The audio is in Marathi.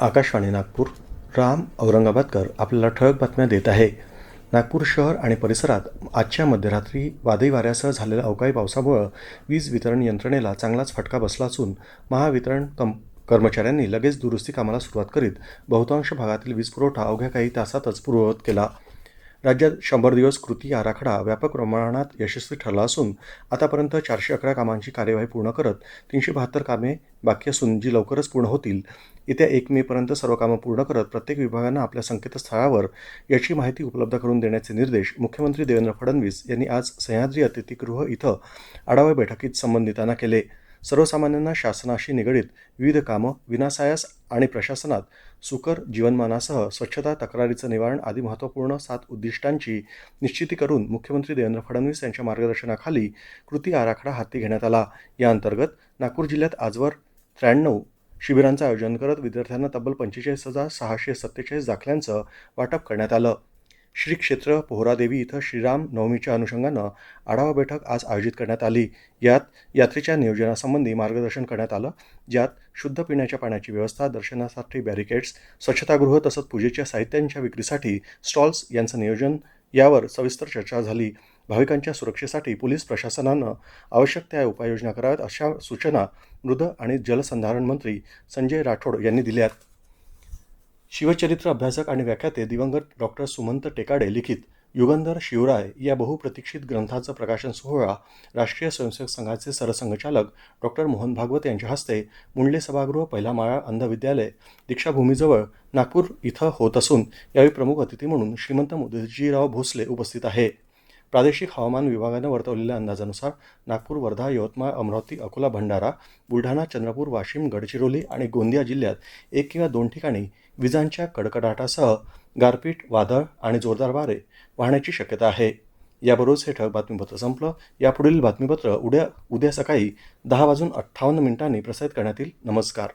आकाशवाणी नागपूर. राम औरंगाबादकर आपल्याला ठळक बातम्या देत आहे. नागपूर शहर आणि परिसरात आजच्या मध्यरात्री वादळी वाऱ्यासह झालेल्या अवकाळी पावसामुळं वीज वितरण यंत्रणेला चांगलाच फटका बसला असून महावितरण कम कर्मचाऱ्यांनी लगेच दुरुस्ती कामाला सुरुवात करीत बहुतांश भागातील वीज पुरवठा अवघ्या काही तासातच पूर्ववत केला. राज्यात शंभर दिवस कृती आराखडा व्यापक प्रमाणात यशस्वी ठरला असून आतापर्यंत चारशे अकरा कामांची कार्यवाही पूर्ण करत तीनशे बहात्तर कामे बाकी असून जी लवकरच पूर्ण होतील येत्या एक मेपर्यंत सर्व कामं पूर्ण करत प्रत्येक विभागानं आपल्या संकेतस्थळावर याची माहिती उपलब्ध करून देण्याचे निर्देश मुख्यमंत्री देवेंद्र फडणवीस यांनी आज सह्याद्री अतिथीगृह इथं आढावा बैठकीत संबंधितांना केले. सर्वसामान्यांना शासनाशी निगडीत विविध कामं विनासायास आणि प्रशासनात सुकर जीवनमानासह स्वच्छता तक्रारीचं निवारण आदी महत्त्वपूर्ण सात उद्दिष्टांची निश्चिती करून मुख्यमंत्री देवेंद्र फडणवीस यांच्या मार्गदर्शनाखाली कृती आराखडा हाती घेण्यात आला. या अंतर्गत नागपूर जिल्ह्यात आजवर त्र्याण्णव शिबिरांचं आयोजन करत विद्यार्थ्यांना तब्बल पंचेचाळीस हजार सहाशे सत्तेचाळीस दाखल्यांचं वाटप करण्यात आलं. श्री क्षेत्र पोहरादेवी इथं श्रीराम नवमीच्या अनुषंगानं आढावा बैठक आज आयोजित करण्यात आली. यात यात्रेच्या नियोजनासंबंधी मार्गदर्शन करण्यात आलं. ज्यात शुद्ध पिण्याच्या पाण्याची व्यवस्था दर्शनासाठी बॅरिकेड्स स्वच्छतागृह तसंच पूजेच्या साहित्यांच्या विक्रीसाठी स्टॉल्स यांचं नियोजन यावर सविस्तर चर्चा झाली. भाविकांच्या सुरक्षेसाठी पोलीस प्रशासनानं आवश्यक त्या उपाययोजना कराव्यात अशा सूचना मृद आणि जलसंधारण मंत्री संजय राठोड यांनी दिल्यात. शिवचरित्र अभ्यासक आणि व्याख्याते दिवंगत डॉक्टर सुमंत टेकाडे लिखित युगंधर शिवराय या बहुप्रतीक्षित ग्रंथाचं प्रकाशन सोहळा राष्ट्रीय स्वयंसेवक संघाचे सरसंघचालक डॉक्टर मोहन भागवत यांच्या हस्ते मुंडले सभागृह पहिला माळा अंध विद्यालय दीक्षाभूमीजवळ नागपूर इथं होत असून यावेळी प्रमुख अतिथी म्हणून श्रीमंत मुदजीराव भोसले उपस्थित आहे. प्रादेशिक हवामान विभागानं वर्तवलेल्या अंदाजानुसार नागपूर वर्धा यवतमाळ अमरावती अकोला भंडारा बुलढाणा चंद्रपूर वाशिम गडचिरोली आणि गोंदिया जिल्ह्यात एक किंवा दोन ठिकाणी विजांच्या कडकडाटासह गारपीट वादळ आणि जोरदार वारे वाहण्याची शक्यता आहे. याबरोबरच हे ठळक बातमीपत्र संपलं. यापुढील बातमीपत्र उद्या उद्या सकाळी दहा वाजून अठ्ठावन्न मिनिटांनी प्रसारित करण्यात येईल. नमस्कार.